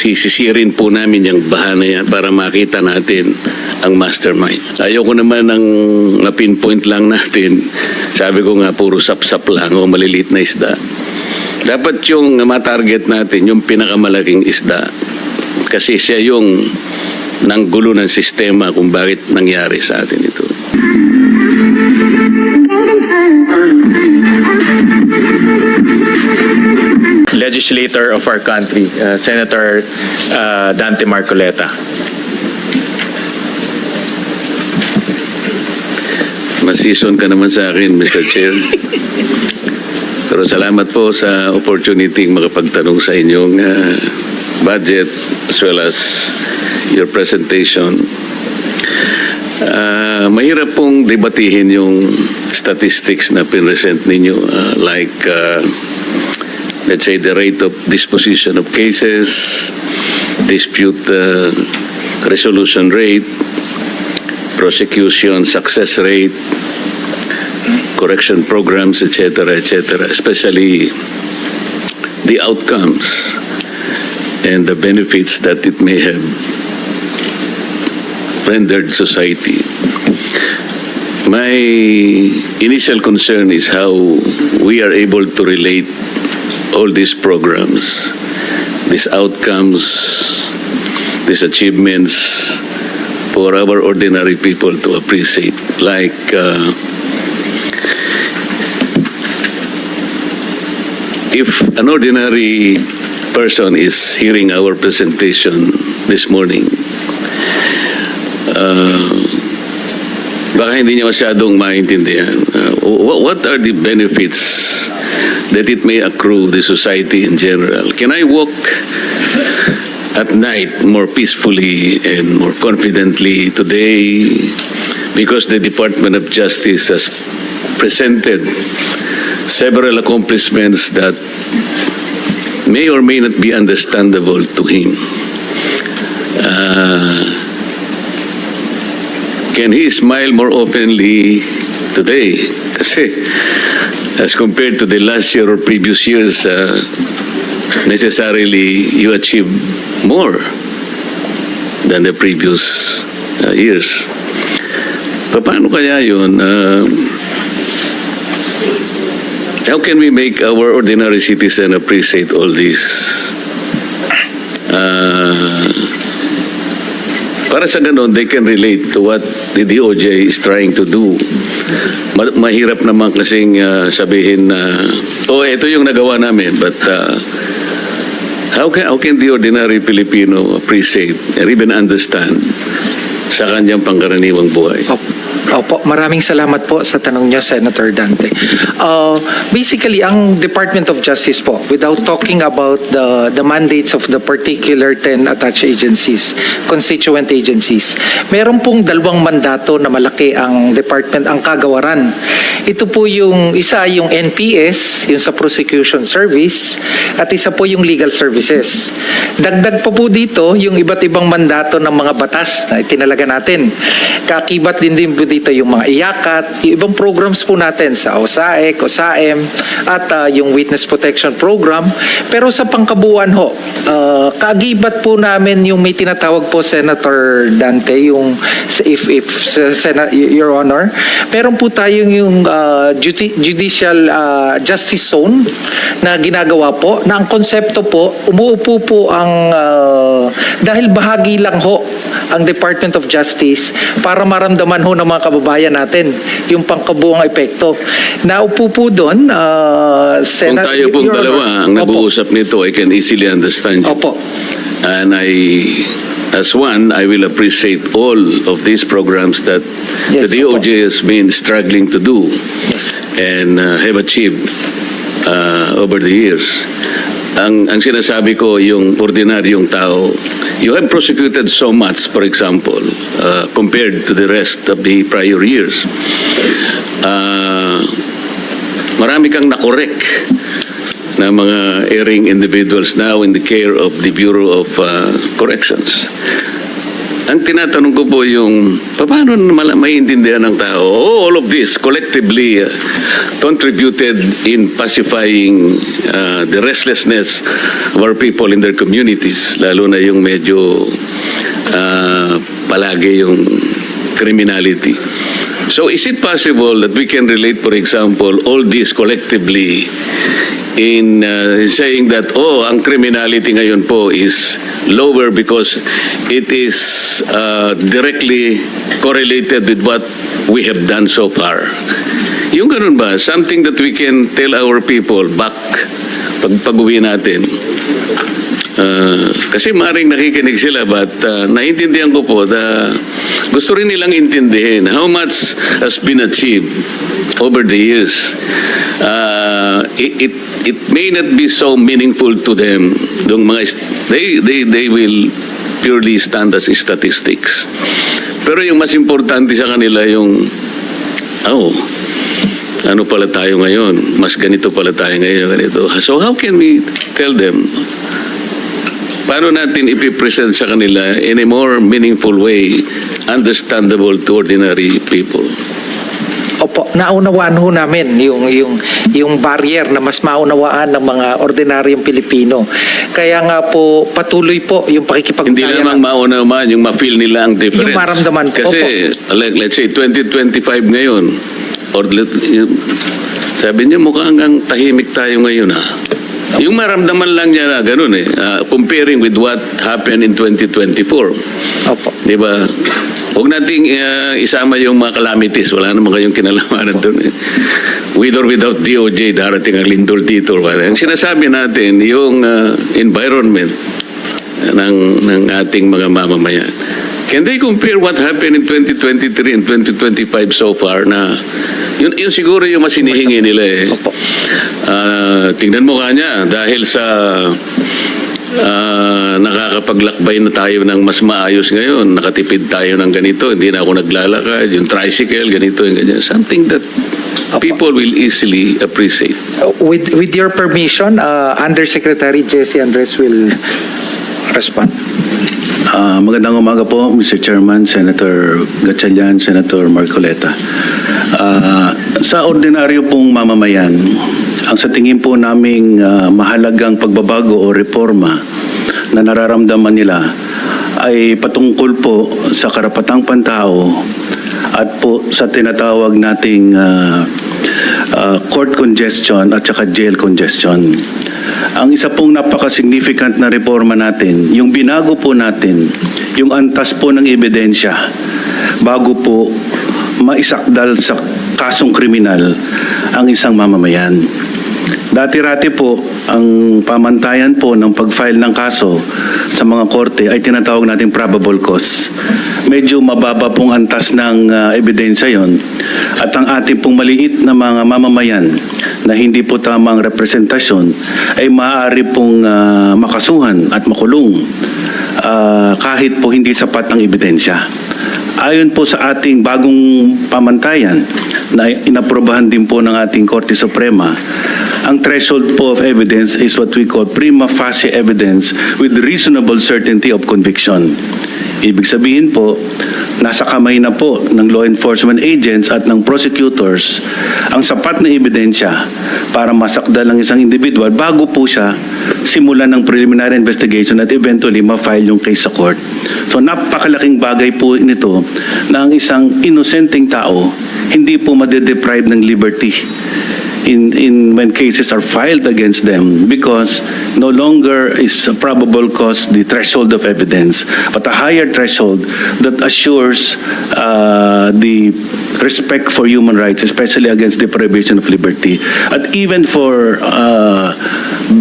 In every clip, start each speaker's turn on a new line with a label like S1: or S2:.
S1: Sisisirin po namin yung bahana yan para makita natin ang mastermind. Ayoko naman ng na-pinpoint lang natin. Sabi ko nga, puro sap-sap lang o maliliit na isda. Dapat yung matarget natin, yung pinakamalaking isda. Kasi siya yung nanggulo ng sistema kung bakit nangyari sa atin ito.
S2: Legislator of our country, uh, Senator uh, Dante Marcoleta.
S1: Masison ka naman sa akin, Mr. Chair. Pero salamat po sa opportunity makapagtanong sa inyong ah, budget as well as your presentation. Ah, mahirap pong debatihin yung statistics na pinresent ninyo ah, like ah, let's say the rate of disposition of cases, dispute ah, resolution rate, prosecution success rate, correction programs, etc., etc., especially the outcomes and the benefits that it may have rendered society. My initial concern is how we are able to relate all these programs, these outcomes, these achievements for our ordinary people to appreciate. Like, uh, if an ordinary person is hearing our presentation this morning, uh, baka hindi niya masyadong maintindihan. Uh, wh- what are the benefits that it may accrue the society in general? Can I walk at night more peacefully and more confidently today because the Department of Justice has presented several accomplishments that may or may not be understandable to him. Uh, can he smile more openly today? Kasi as compared to the last year or previous years, uh, necessarily you achieve more than the previous uh, years. Paano kaya yun? Uh, how can we make our ordinary citizen appreciate all this? Uh, para sa ganun, they can relate to what the DOJ is trying to do. Ma- mahirap naman kasing uh, sabihin na, oh, ito yung nagawa namin, but uh, how can, how can the ordinary Filipino appreciate or even understand sa kanyang pangkaraniwang buhay?
S3: Opo. Opo, maraming salamat po sa tanong niyo, Senator Dante. Uh, basically, ang Department of Justice po, without talking about the, the mandates of the particular 10 attached agencies, constituent agencies, meron pong dalawang mandato na malaki ang department, ang kagawaran. Ito po yung isa yung NPS, yung sa prosecution service, at isa po yung legal services. Dagdag pa po dito yung iba't ibang mandato ng mga batas na itinalaga natin. Kakibat din din po dito yung mga iyakat, yung ibang programs po natin sa OSAEC, OSAM, at ah, yung Witness Protection Program. Pero sa pangkabuuan ho, ah, kaagibat po namin yung may tinatawag po Senator Dante, yung if, if Senate, Your Honor, meron po tayong yung ah, judi- judicial ah, justice zone na ginagawa po, na ang konsepto po, umuupo po ang, ah, dahil bahagi lang ho ang Department of Justice para maramdaman ho ng mga kababayan natin yung pangkabuang epekto. Naupo po doon, uh,
S1: Kung
S3: Senate...
S1: tayo pong
S3: Your
S1: dalawa ang nag-uusap nito, I can easily understand you.
S3: Opo.
S1: And I, as one, I will appreciate all of these programs that
S3: Yes,
S1: the DOJ has been struggling to do
S3: Yes.
S1: and uh, have achieved uh, over the years. Ang, ang sinasabi ko, yung ordinaryong tao, you have prosecuted so much, for example, uh, compared to the rest of the prior years. Uh, marami kang nakorek na mga erring individuals now in the care of the Bureau of uh, Corrections. Ang tinatanong ko po yung, paano maiintindihan ng tao? Oh, all of this collectively uh, contributed in pacifying uh, the restlessness of our people in their communities, lalo na yung medyo uh, palagi yung criminality. So is it possible that we can relate, for example, all this collectively in uh, saying that, oh, ang criminality ngayon po is lower because it is uh, directly correlated with what we have done so far. Yung ganun ba, something that we can tell our people back pag pag-uwi natin. Uh, kasi maring nakikinig sila but uh, naiintindihan ko po na gusto rin nilang intindihin how much has been achieved over the years. Uh, it, it, it may not be so meaningful to them. Yung mga, they, they, they will purely stand as statistics. Pero yung mas importante sa kanila yung, oh, ano pala tayo ngayon? Mas ganito pala tayo ngayon, ganito. So how can we tell them? Paano natin ipipresent sa kanila in a more meaningful way, understandable to ordinary people?
S3: Opo, naunawaan ho namin yung, yung, yung barrier na mas maunawaan ng mga ordinaryong Pilipino. Kaya nga po, patuloy po yung pakikipagbigayan.
S1: Hindi lamang mauna man yung ma-feel nila ang difference.
S3: Yung maramdaman po.
S1: Kasi, like, let's say, 2025 ngayon, or let, sabi niyo mukhang ang tahimik tayo ngayon ha. Yung maramdaman lang niya na ganun eh, ah, comparing with what happened in 2024.
S3: Opo.
S1: Di ba? Huwag nating uh, isama yung mga calamities. Wala naman kayong kinalamanan doon. Eh. With or without DOJ, darating ang lindol dito. Ang sinasabi natin, yung uh, environment ng, ng ating mga mamamayan. Can they compare what happened in 2023 and 2025 so far na yun, yun siguro yung mas hinihingi nila eh. Ah, tingnan mo kanya dahil sa ah, nakakapaglakbay na tayo ng mas maayos ngayon, nakatipid tayo ng ganito, hindi na ako naglalakad, yung tricycle, ganito, yung ganyan. Something that people will easily appreciate.
S3: Uh, With, with your permission, uh, Undersecretary Jesse Andres will respond.
S4: Ah, magandang umaga po, Mr. Chairman, Senator Gatchalian, Senator Marcoleta. Ah, sa ordinaryo pong mamamayan, ang sa tingin po naming ah, mahalagang pagbabago o reforma na nararamdaman nila ay patungkol po sa karapatang pantao at po sa tinatawag nating ah, ah, court congestion at saka jail congestion. Ang isa pong napaka-significant na reforma natin, yung binago po natin, yung antas po ng ebidensya bago po maisakdal sa kasong kriminal ang isang mamamayan. Dati-rati po, ang pamantayan po ng pag-file ng kaso sa mga korte ay tinatawag natin probable cause. Medyo mababa pong antas ng ah, ebidensya yon at ang ating pong maliit na mga mamamayan na hindi po tamang representasyon ay maaari pong ah, makasuhan at makulong ah, kahit po hindi sapat ang ebidensya. Ayon po sa ating bagong pamantayan na inaprobahan din po ng ating Korte Suprema, ang threshold po of evidence is what we call prima facie evidence with reasonable certainty of conviction. Ibig sabihin po, nasa kamay na po ng law enforcement agents at ng prosecutors ang sapat na ebidensya para masakdal ng isang individual bago po siya simulan ng preliminary investigation at eventually ma-file yung case sa court. So napakalaking bagay po nito na ang isang inosenteng tao hindi po madedeprive ng liberty in in when cases are filed against them because no longer is a probable cause the threshold of evidence but a higher threshold that assures uh, the respect for human rights especially against deprivation of liberty. At even for uh,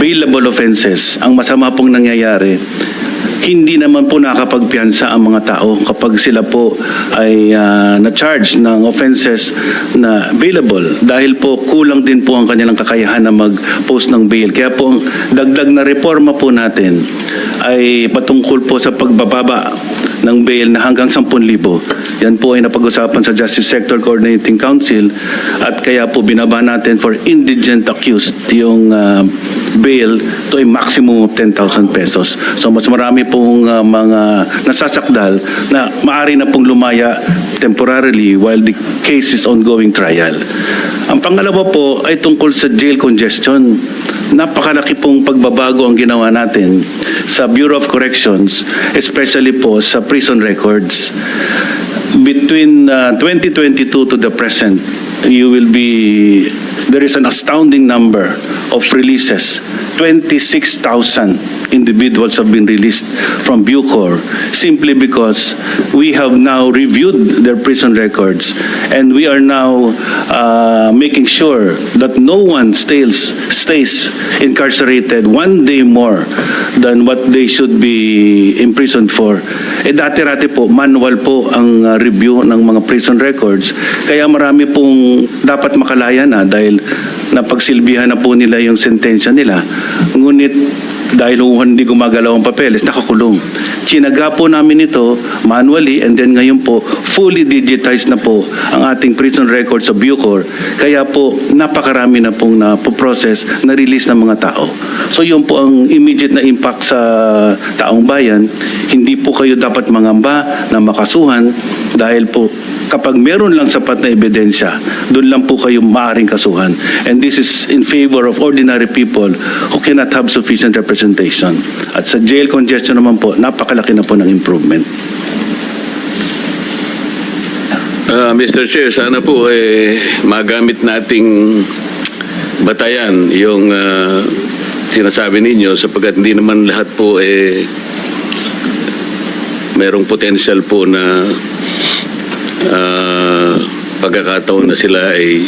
S4: bailable offenses ang masama pong nangyayari hindi naman po nakakapagpiansa ang mga tao kapag sila po ay ah, na-charge ng offenses na bailable dahil po kulang din po ang kanilang kakayahan na mag-post ng bail. Kaya po ang dagdag na reforma po natin ay patungkol po sa pagbababa ng bail na hanggang 10,000. Yan po ay napag-usapan sa Justice Sector Coordinating Council at kaya po binaba natin for indigent accused yung ah, bail to a maximum of 10,000 pesos. So mas marami pong ah, mga nasasakdal na maari na pong lumaya temporarily while the case is ongoing trial. Ang pangalawa po ay tungkol sa jail congestion. Napakalaki pong pagbabago ang ginawa natin sa Bureau of Corrections, especially po sa prison records. Between uh, 2022 to the present, you will be, there is an astounding number of releases. 26,000 individuals have been released from Bucor simply because we have now reviewed their prison records and we are now uh, making sure that no one stays, stays incarcerated one day more than what they should be imprisoned for. Eh dati-rati po, manual po ang uh, review ng mga prison records. Kaya marami pong dapat makalaya na dahil napagsilbihan na po nila yung sentensya nila. Ngunit dahil hindi gumagalaw ang papeles, nakakulong. Chinaga po namin ito manually and then ngayon po fully digitized na po ang ating prison records sa Bucor. Kaya po napakarami na pong na-process na release ng mga tao. So yun po ang immediate na impact sa taong bayan. Hindi po kayo dapat mangamba na makasuhan dahil po kapag meron lang sapat na ebidensya, doon lang po kayo maaaring kasuhan. And this is in favor of ordinary people who cannot have sufficient representation. At sa jail congestion naman po, napakalaki na po ng improvement.
S1: Ah, Mr. Chair, sana po eh, magamit nating batayan yung ah, sinasabi ninyo sapagkat hindi naman lahat po eh merong potential po na ah, pagkakataon na sila ay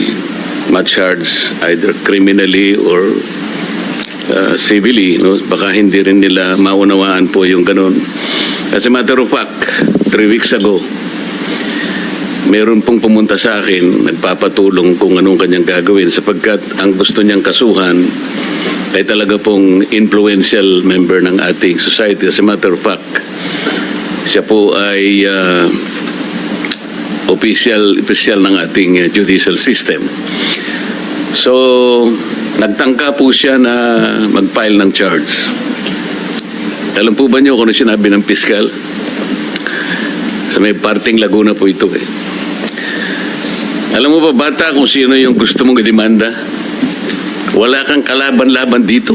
S1: ma-charge either criminally or uh, civilly, no? baka hindi rin nila maunawaan po yung ganun. As a matter of fact, three weeks ago, meron pong pumunta sa akin, nagpapatulong kung anong kanyang gagawin sapagkat ang gusto niyang kasuhan ay talaga pong influential member ng ating society. As a matter of fact, siya po ay uh, official, official ng ating uh, judicial system. So, nagtangka po siya na mag-file ng charge. Alam po ba niyo kung ano sinabi ng piskal? Sa may parting Laguna po ito eh. Alam mo ba bata kung sino yung gusto mong idemanda? Wala kang kalaban-laban dito.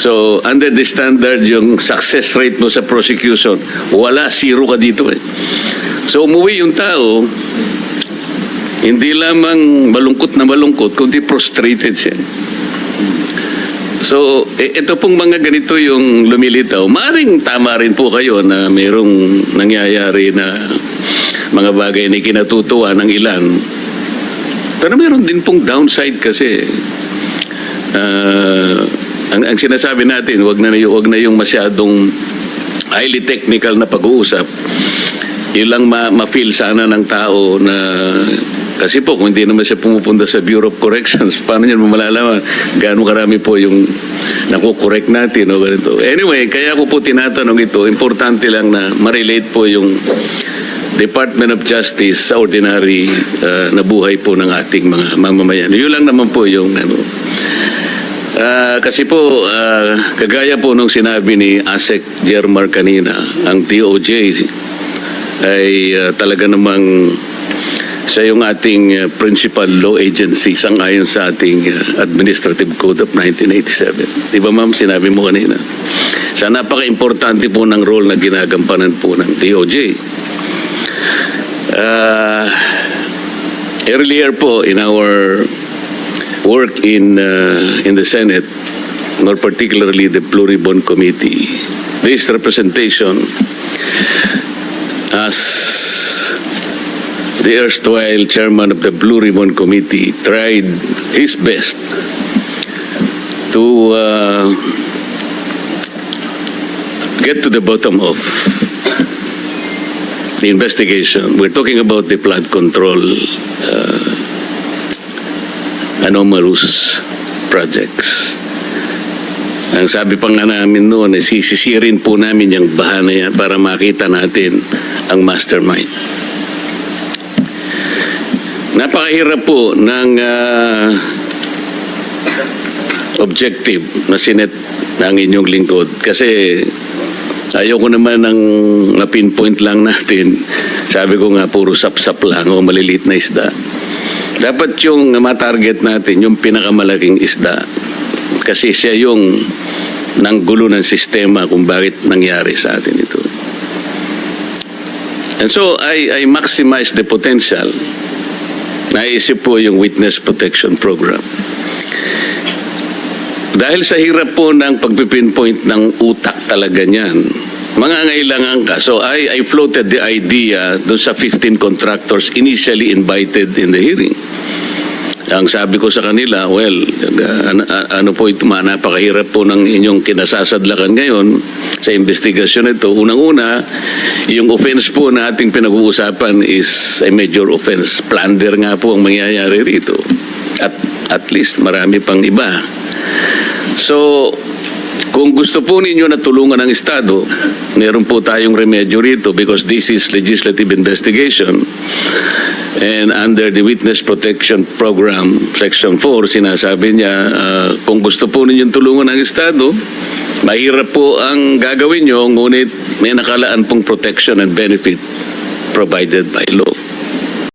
S1: So, under the standard, yung success rate mo sa prosecution, wala, zero ka dito eh. So, umuwi yung tao, hindi lamang malungkot na malungkot, kundi prostrated siya. So, eh, ito pong mga ganito yung lumilitaw. Maring tama rin po kayo na mayroong nangyayari na mga bagay na kinatutuwa ng ilan. Pero mayroon din pong downside kasi. Ah, ang, ang sinasabi natin, wag na, wag na yung masyadong highly technical na pag-uusap. Yun lang ma- ma-feel sana ng tao na kasi po, kung hindi naman siya pumupunta sa Bureau of Corrections, paano niya malalaman gaano karami po yung nakukorek natin o ganito. Anyway, kaya ko po tinatanong ito, importante lang na ma-relate po yung Department of Justice sa ordinary uh, na buhay po ng ating mga mamamayan. Yun lang naman po yung ano. Ah, kasi po, ah, kagaya po nung sinabi ni Asek Jermar kanina, ang DOJ ay ah, talaga namang siya yung ating uh, principal law agency sangayon sa ating uh, Administrative Code of 1987. Di ba ma'am, sinabi mo kanina? Sa napaka-importante po ng role na ginagampanan po ng DOJ. Uh, earlier po in our work in uh, in the Senate, more particularly the Pluribond Committee, this representation as the erstwhile chairman of the Blue Ribbon Committee tried his best to uh, get to the bottom of the investigation. We're talking about the flood control uh, anomalous projects. Ang sabi pa nga namin noon, eh, sisisirin po namin yung baha na yan para makita natin ang mastermind. Napakahirap po ng ah, objective na sinet ng inyong lingkod kasi ayoko naman ng na-pinpoint lang natin. Sabi ko nga, puro sapsap lang o maliliit na isda. Dapat yung matarget natin, yung pinakamalaking isda. Kasi siya yung nanggulo ng sistema kung bakit nangyari sa atin ito. And so, I, I maximize the potential. Naisip po yung Witness Protection Program. Dahil sa hirap po ng pagpipinpoint ng utak talaga niyan, mga ngailangan ka. So I, I floated the idea doon sa 15 contractors initially invited in the hearing. Ang sabi ko sa kanila, well, ano, ano po ito, napakahirap po ng inyong kinasasadlakan ngayon sa investigasyon ito. Unang-una, yung offense po na ating pinag-uusapan is a major offense. Plunder nga po ang mangyayari rito. At at least marami pang iba. So, kung gusto po ninyo na tulungan ng Estado, meron po tayong remedyo rito because this is legislative investigation. And under the Witness Protection Program, Section 4, sinasabi niya, ah, kung gusto po ninyong tulungan ng Estado, mahirap po ang gagawin nyo, ngunit may nakalaan pong protection and benefit provided by law.